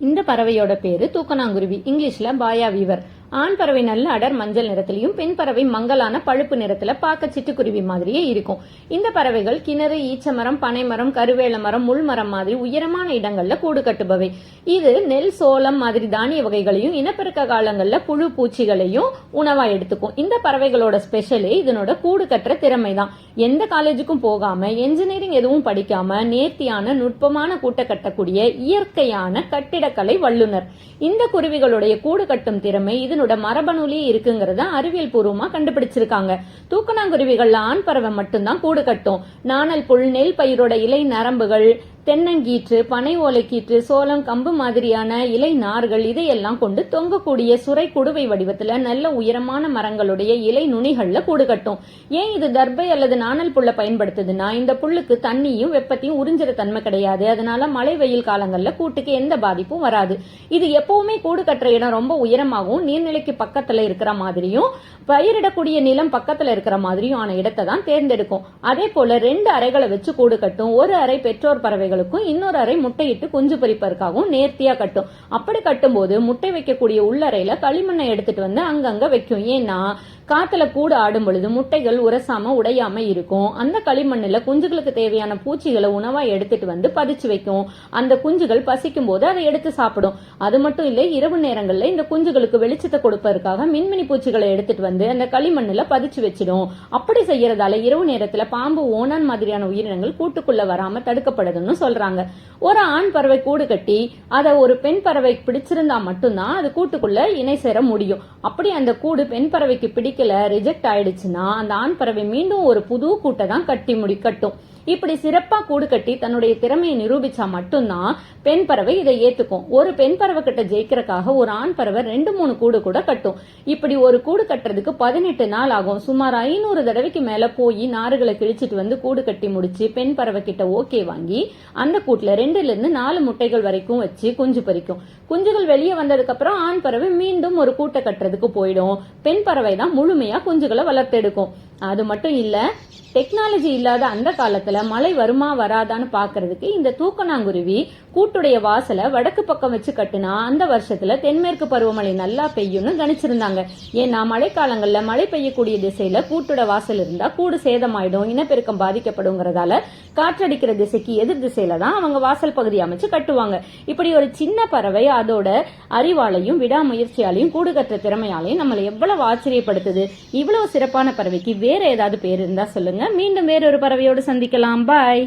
இந்த பறவையோட பேரு தூக்கணாங்குருவி. இங்கிலீஷ்ல பாயா வீவர். ஆண் பறவை நல்ல அடர் மஞ்சள் நிறத்திலையும் பெண் பறவை மங்கலான பழுப்பு நிறத்துல பார்க்க சிட்டுக்குருவி மாதிரியே இருக்கும். இந்த பறவைகள் கிணறு ஈச்சமரம் பனைமரம் கருவேல மரம் முள்மரம் மாதிரி உயரமான இடங்கள்ல கூடு கட்டுபவை. இது நெல் சோளம் மாதிரி தானிய வகைகளையும் இனப்பெருக்க காலங்கள்ல புழு பூச்சிகளையும் உணவா எடுத்துக்கும். இந்த பறவைகளோட ஸ்பெஷலே இதனோட கூடு கட்டுற திறமை தான் எந்த காலேஜுக்கும் போகாம என்ஜினியரிங் எதுவும் படிக்காம நேர்த்தியான நுட்பமான கூட்ட கட்டக்கூடிய இயற்கையான கட்டிடக்கலை வல்லுநர். இந்த குருவிகளுடைய கூடு கட்டும் திறமை இது இதனோட மரபணுலயே இருக்குங்கிறத அறிவியல் பூர்வமா கண்டுபிடிச்சிருக்காங்க. தூக்கணாங்குருவிகள்ல ஆண் பறவை மட்டும்தான் கூடு கட்டும். நாணல் புல் நெல் பயிரோட இலை நரம்புகள் தென்னங்கீற்று பனை ஓலைக்கீற்று சோளம் கம்பு மாதிரியான இலை நார்கள் இதையெல்லாம் கொண்டு தொங்கக்கூடிய சுரை குடுவை வடிவத்துல நல்ல உயரமான மரங்களுடைய இலை நுனிகள்ல கூடு கட்டும். ஏன் இது தர்பை அல்லது நாணல் புல்லை பயன்படுத்துதுன்னா இந்த புல்லுக்கு தண்ணியும் வெப்பத்தையும் உறிஞ்சிற தன்மை கிடையாது. அதனால மழை வெயில் காலங்கள்ல கூட்டுக்கு எந்த பாதிப்பும் வராது. இது எப்பவுமே கூடு கட்டுற இடம் ரொம்ப உயரமாகவும் நீர்நிலைக்கு பக்கத்துல இருக்கிற மாதிரியும் பயிரிடக்கூடிய நிலம் பக்கத்துல இருக்கிற மாதிரியும் ஆன இடத்தை தான் தேர்ந்தெடுக்கும். அதே போல ரெண்டு அறைகளை வச்சு கூடு கட்டும். ஒரு அறை பெற்றோர் பறவை அறைகளுக்கும் இன்னொரு அறை முட்டையிட்டு குஞ்சு பறிப்பதற்காகவும் நேர்த்தியா கட்டும். அப்படி கட்டும்போது முட்டை வைக்கக்கூடிய உள்ளறையில களிமண்ணை எடுத்துட்டு வந்து அங்கங்க வைக்கும். ஏன்னா காத்துல கூடு ஆடும் பொழுது முட்டைகள் உரசாம உடையாம இருக்கும். அந்த களிமண்ணில் குஞ்சுகளுக்கு தேவையான பூச்சிகளை உணவா எடுத்துட்டு வந்து பதிச்சு வைக்கும். அந்த குஞ்சுகள் பசிக்கும் போது அதை எடுத்து சாப்பிடும். அது மட்டும் இல்ல இரவு நேரங்கள்ல இந்த குஞ்சுகளுக்கு வெளிச்சத்தை கொடுப்பதற்காக மின்மினி பூச்சிகளை எடுத்துட்டு வந்து அந்த களிமண்ணில் பதிச்சு வச்சிடும். அப்படி செய்யறதால இரவு நேரத்துல பாம்பு ஓனான் மாதிரியான உயிரினங்கள் கூட்டுக்குள்ள வராம தடுக்கப்படுதுன்னு சொல்றாங்க. ஒரு ஆண் பறவை கூடு கட்டி அதை ஒரு பெண் பறவை பிடிச்சிருந்தா மட்டும்தான் அது கூட்டுக்குள்ள இணை சேர முடியும். அப்படி அந்த கூடு பெண் பறவைக்கு பிடிக்கல ரிஜெக்ட் ஆயிடுச்சுன்னா அந்த ஆண் பறவை மீண்டும் ஒரு புது கூட்டை தான் கட்டி முடி கட்டும். இப்படி சிறப்பா கூடு கட்டி தன்னுடைய திறமையை நிரூபிச்சா மட்டும்தான் பெண் பறவை இதை ஏத்துக்கும். ஒரு பெண் பறவை கிட்ட ஜெயிக்கிறக்காக ஒரு ஆண் பறவை ரெண்டு மூணு கூடு கூட கட்டும். இப்படி ஒரு கூடு கட்டுறதுக்கு பதினெட்டு நாள் ஆகும். சுமார் ஐநூறு தடவைக்கு மேல போய் நாறுகளை கிழிச்சிட்டு வந்து கூடு கட்டி முடிச்சு பெண் பறவை கிட்ட ஓகே வாங்கி அந்த கூட்டுல ரெண்டுல இருந்து நாலு முட்டைகள் வரைக்கும் வச்சு குஞ்சு பறிக்கும். குஞ்சுகள் வெளியே வந்ததுக்கு அப்புறம் ஆண் பறவை மீண்டும் ஒரு கூட்டை கட்டுறதுக்கு போயிடும். பெண் பறவை தான் முழுமையா குஞ்சுகளை வளர்த்தெடுக்கும். அது மட்டும் இல்லை டெக்னாலஜி இல்லாத அந்த காலத்துல மழை வருமா வராதான்னு பாக்குறதுக்கு இந்த தூக்கணாங்குருவி கூட்டுடைய வாசலை வடக்கு பக்கம் வச்சு கட்டுனா அந்த வருஷத்துல தென்மேற்கு பருவமழை நல்லா பெய்யும்னு கணிச்சிருந்தாங்க ஏன்னா மழைக்காலங்கள்ல மழை பெய்யக்கூடிய திசையில கூட்டோட வாசல் இருந்தா கூடு சேதமாயிடும் இனப்பெருக்கம் பாதிக்கப்படுங்கிறதால காற்றடிக்கிற திசைக்கு எதிர் திசையில தான் அவங்க வாசல் பகுதி அமைச்சு கட்டுவாங்க. இப்படி ஒரு சின்ன பறவை அதோட அறிவாலையும் விடாமுயற்சியாலையும் கூடு கட்டுற திறமையாலையும் நம்மளை எவ்வளவு ஆச்சரியப்படுத்துது. இவ்வளவு சிறப்பான பறவைக்கு வேறு ஏதாவது பேர் இருந்தால் சொல்லுங்கள் மீண்டும் வேறொரு பறவையோடு சந்திக்கலாம். பாய்